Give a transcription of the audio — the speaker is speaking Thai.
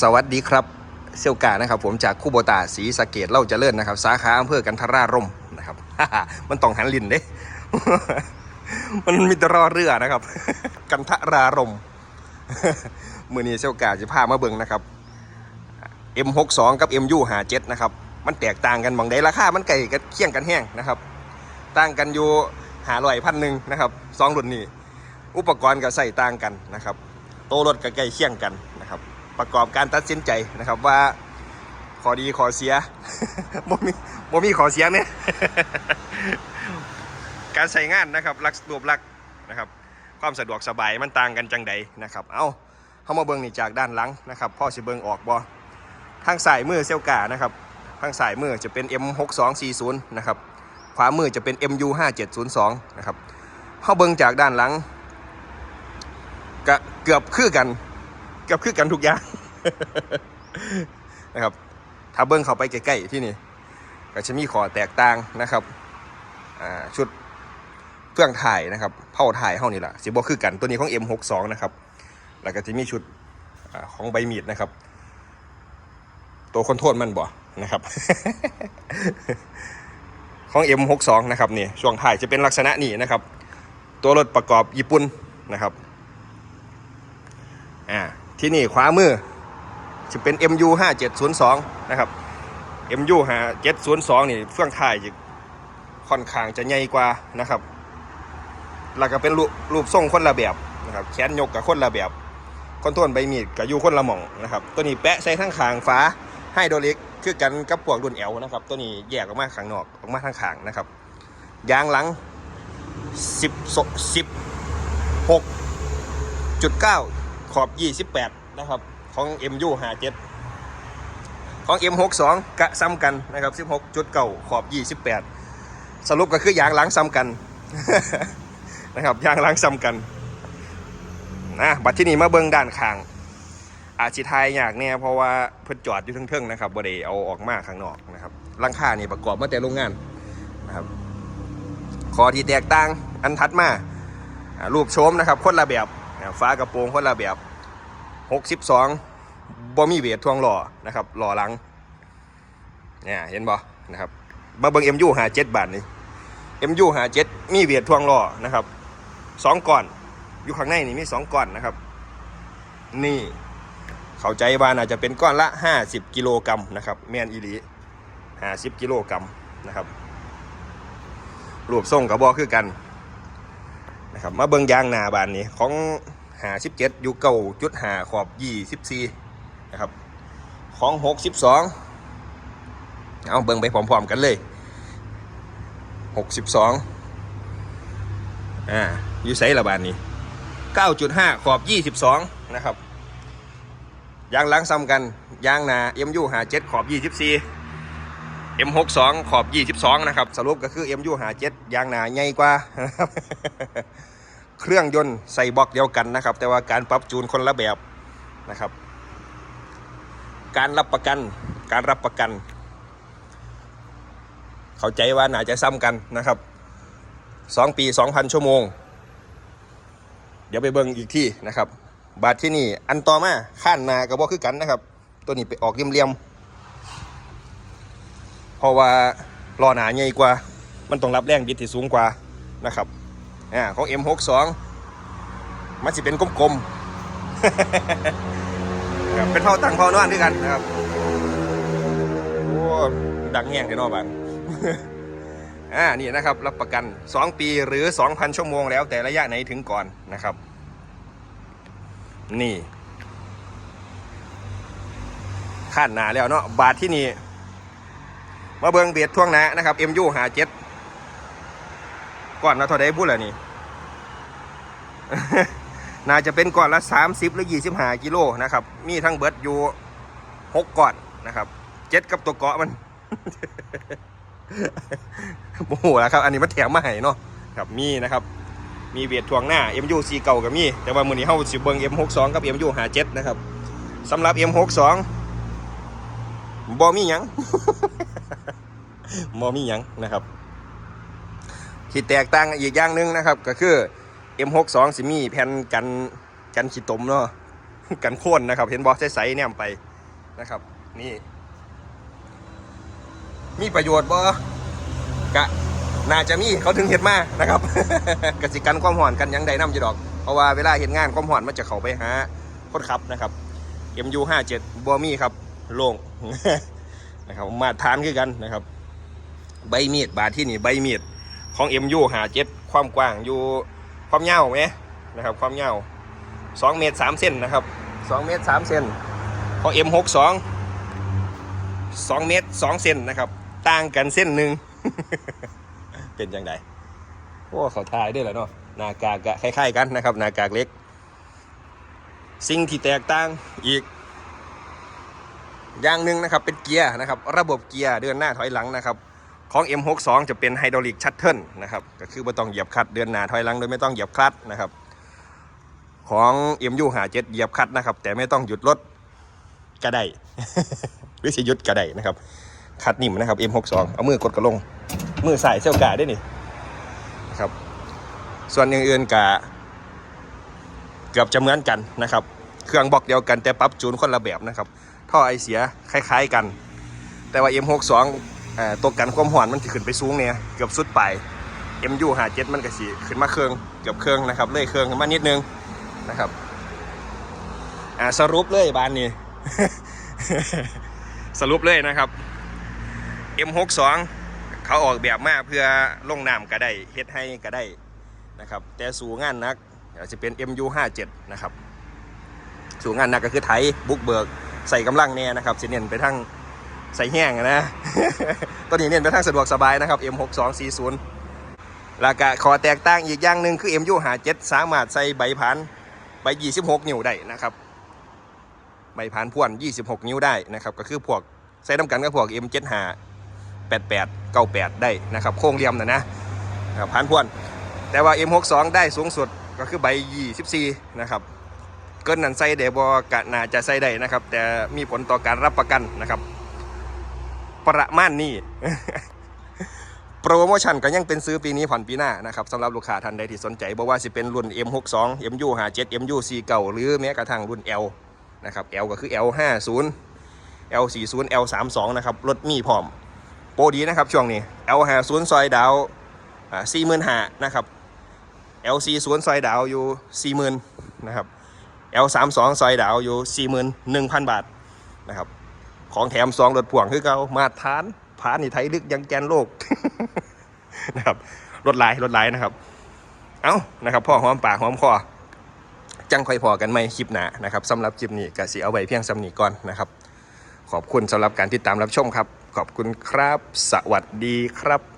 สวัสดีครับเซียวกานะครับผมจากคู่โบตาสีสะเกตเล่าเจริญนะครับ สาขาอำเภอกันทราร่มนะครับ มันต้องหันลินเด้ มันมีแตรอเรือนะครับ กันทรารมมือนี้เซียวกาจะพามาเบิ่งนะครับ M62 กับ MU57 นะครับ มันแตกต่างกันบางใดราคามันไก่กันเคี่ยงกันแห้งนะครับ ต่างกันอยู่หาลอยพันหนึ่งนะครับสองรุ่นนี้ อุปกรณ์ก็ใส่ต่างกันนะครับ โตรถก็ใกล้เคี่ยงกัน ประกอบการตัดสินใจนะครับว่าขอดีขอเสียบ่มีบ่มีขอเสียเนี่ยการใช้งานนะครับลักษณะรูปลักนะครับความสะดวกสบายมันต่างกันจังใดนะครับ เอาเข้ามาเบิ่งนี่จากด้านหลังนะครับพ่อสิเบิ่งออกบ่ทางสายมือเซลกานะครับทางสายมือจะเป็น M6240 นะครับขวามือจะเป็น MU5702 นะครับเข้าเบิ่งจากด้านหลังกเกือบคือกัน กือบคือกันทุกอย่างนะครับ ถ้าเบิ้งเข้าไปใกล้ๆที่นี่ก็จะมีขอแตกต่างนะครับชุดเครื่องถ่ายนะครับเผาถ่ายเท่านี่แหละสิบ่คือกันตัวนี้ของ M62 นะครับ แล้วก็จะมีชุดอของใบมีดนะครับ ตัวคนโทรลมันบ่นะครับ ของ M62 นะครับนี่ช่วงถ่ายจะเป็นลักษณะนี้นะครับ ตัวรถประกอบญี่ปุ่นนะครับ อ่า ที่นี่ขวามือจะเป็น MU 5702 นะครับ MU 5702 นี่เฟื่องท้ายจะค่อนข้างจะใหญ่กว่านะครับ แล้วก็เป็นรูปทรงคนละแบบนะครับ แขนยกกับคนละแบบคอนโทรลใบมีดกับยูคนละหม่องนะครับ ตัวนี้แปะใส่ทั้งขางฟ้าให้โดเล็กคือกันกับพวกรุ่นแอลนะครับ ตัวนี้แยกออกมาข้างนอกออกมาทางขางนะครับ ยางหลัง10 10 6จุด9 ขอบ 28 นะครับ ของ MU 57ของ M62 กะซ้ำกันนะครับ 16.9ขอบ 28 สรุปก็คือยางล้างซ้ำกันนะครับยางล้างซ้ำกันนะบัดที่นี่มาเบิ่งด้านข้าง อาชิทายอยากเนี่ยเพราะว่าเพิ่นจอดอยู่เทิงๆนะครับบ่ได้เอาออกมาข้างนอกนะครับหลังคานี่ประกอบมาแต่โรงงานนะครับขอที่แตกต่างอันถัดมารูปโฉมนะครับคนละแบบ ฟ้ากระโปรงคนละแบบ 62บ่มีเวททวงหล่อนะครับหล่อหลังเนี่ยเห็นบ่นะครับมาเบิ่ง MU 57บาทนี่ MU 57มีเวททวงหล่อนะครับสองก้อนอยู่ข้างในนี่มีสองก้อนนะครับ นี่เข้าใจว่าน่าจะเป็นก้อนละ 50 กิโลกรัมนะครับ แมนอีหลี50กิโลกรัมนะครับ รูปทรงกับบอคือกัน นะครับมาเบิ่งยางหนาบานนี้ของหาสิบเจ็ดยูเก่าจุดหาขอบยี่สิบสี่นะครับของหกสิบสองเอาเบิ่งไปพร้อมๆกันเลยหกสิบสองอ่าอยู่ไซละบานนี้เก้าจุดห้าขอบยี่สิบสองนะครับยางหลังซ้ำกันยางหนาเอ็มยูหาเจ็ดขอบยี่สิบสี่ M62 ขอบ 22 นะครับ สรุปก็คือ MU 57ยางหนาใหญ่กว่านะครับเครื่องยนต์ใส่บล็อกเดียวกันนะครับ แต่ว่าการปรับจูนคนละแบบนะครับ การรับประกันการรับประกัน เข้าใจว่าหนาจะซ้ำกันนะครับ 2 ปี 2,000 ชั่วโมง เดี๋ยวไปเบิ่งอีกที่นะครับ บาทที่นี่อันต่อมาข้านหนากับบ่คือกันนะครับ ตัวนี้ไปออกเลี่ยมๆ เพราะว่าล้อหนาใหญ่กว่า มันต้องรับแรงบิดที่สูงกว่านะครับอ่าของ M62 มันจะเป็นกลมๆครับเป็นเผาตั้งเผานอนด้วยกันนะครับโอ้ดังแห้งเดี๋ยวนอกบ้านอ่านี่นะครับรับประกัน 2 ปีหรือ 2,000 ชั่วโมงแล้ว แต่ระยะไหนถึงก่อนนะครับ นี่ข้านหนาแล้วเนาะบาทที่นี่ มาเบิงเบียดท่วงหนานะครับ MU หาเจ็ดก่อนเราเท่าไดพูดแล้วนี่ น่าจะเป็นก่อนละ30หรือ25กิโลนะครับ มีทั้งเบิร์ดอยู่6ก่อนนะครับเจ็ดกับตัวเกาะมันโอ้โหแล้วครับ อันนี้มันแถมมาให้เนาะครับมีนะครับ มีเบียดทวงหน้า MU 4เก่ากับมี แต่ว่ามือนี้เฮาสิเบิง M62 กับ MU หาเจ็ดนะครับสำหรับ M62 บ่มีหยัง มอมีหยังนะครับที่แตกต่างอีกอย่างหนึ่งนะครับ ก็คือ M62 สิมีแผ่นกันกันขี้ตมเนาะกันโค่นนะครับ เห็นบอสใสๆเนี่ยไปนะครับ นี่ มีประโยชน์บ่กะน่าจะมีเขาถึงเห็ดมานะครับกสิกันความห่อนกันยังใดน้ำจะดอก เพราะว่าเวลาเห็นงานความห่อนมันจะเข้าไปหาคนขับนะครับ MU 57 บอมี่ครับ โล่งนะครับ มาทานคือกันนะครับ ใบมีดบาทที่นี่ใบมีดของ MU 57ความกว้างอยู่ความยาวไหมนะครับความยาว2เมตร3เซนนะครับ2เมตร3เซนของ M62 2เมตร2เซนนะครับ ต่างกันเส้นหนึ่งเป็นยังไงโอ้เขาทายได้แหละเนาะนากากกะคล้ายๆกันนะครับนากากเล็ก สิ่งที่แตกต่างอีก อย่างหนึ่งนะครับเป็นเกียร์นะครับ ระบบเกียร์เดินหน้าถอยหลังนะครับ ของ M62 จะเป็นไฮดรอลิกชัตเทิลนะครับก็คือไม่ต้องเหยียบคลัตช์เดินหน้าถอยหลังโดยไม่ต้องเหยียบคลัตช์นะครับ ของ MU หาเจ็ดเหยียบคลัตช์นะครับ แต่ไม่ต้องหยุดรถก็ได้หรือสิหยุดก็ได้นะครับคัดนิ่มนะครับ M62 เอามือกดกระลง มือใส่เซลกาได้นี่นะครับส่วนอย่างอื่นกะเกือบจะเหมือนกันนะครับ เครื่องบอกเดียวกันแต่ปรับจูนคนละแบบนะครับ ท่อไอเสียคล้าย ๆกัน แต่ว่า M62 ตัวกันความหวานมันจะขึ้นไปสูงเนี่ยเกือบสุดไป MU หาเจ็ดมันก็สิขึ้นมาเครื่องเกือบเครื่องนะครับเลยเครื่องขึ้นมานิดนึงนะครับอ่าสรุปเลยบานนี้สรุปเลยนะครับ M62 เขาออกแบบมาเพื่อลงน้ำก็ได้เฮ็ดให้ก็ได้นะครับ แต่สู่งานนักจะเป็น MU57 นะครับ สู่งานนักก็คือไถบุกเบิก ใส่กำลังเนี่ยนะครับสิเน้นไปทั้ง ใส่แห้งนะตอนนี้เน้นไปทั้งสะดวกสบายนะครับ M6240 ราคาขอแตกต่างอีกอย่างหนึ่งคือ MU57 สามารถใส่ใบพันใบ 26 นิ้วได้นะครับ ใบพันพ่วน 26 นิ้วได้นะครับ ก็คือพวกใส่น้ำกันกับพวก M75 88 98 ได้นะครับ โค้งเหลี่ยมนะนะพันพ่วน แต่ว่า M62 ได้สูงสุดก็คือใบ 24 นะครับเกินนั้นใส่ได้บ่กะน่าจะใส่ได้นะครับ แต่มีผลต่อการรับประกันนะครับ ประมาณนี้โปรโมชั่นก็ยังเป็นซื้อปีนี้ผ่อนปีหน้านะครับสำหรับลูกค้าท่านใดที่สนใจบอกว่าสิเป็นรุ่น M62 MU57 MU49 หรือแม้กระทั่งรุ่น L นะครับ L ก็คือ L50 L40 L32 นะครับรถมีพร้อม โปรดีนะครับช่วงนี้ L50 ซอยดาวอ่า45,000นะครับ L40 ซอยดาวอยู่40,000นะครับ L32 ซอยดาวอยู่41,000บาทนะครับ ของแถมซองรถพ่วงคือเขามาทานผานี่ไทยลึกยังแกนโลกนะครับรถหลายรถหลายนะครับ เอานะครับพ่อหอมปากหอมคอจังค่อยพอกันไหมคลิปหนานะครับสำหรับคลิปนี้ก็สิเอาไว้เพียงสำนีก่อนนะครับ ขอบคุณสำหรับการติดตามรับชมครับ ขอบคุณครับ สวัสดีครับ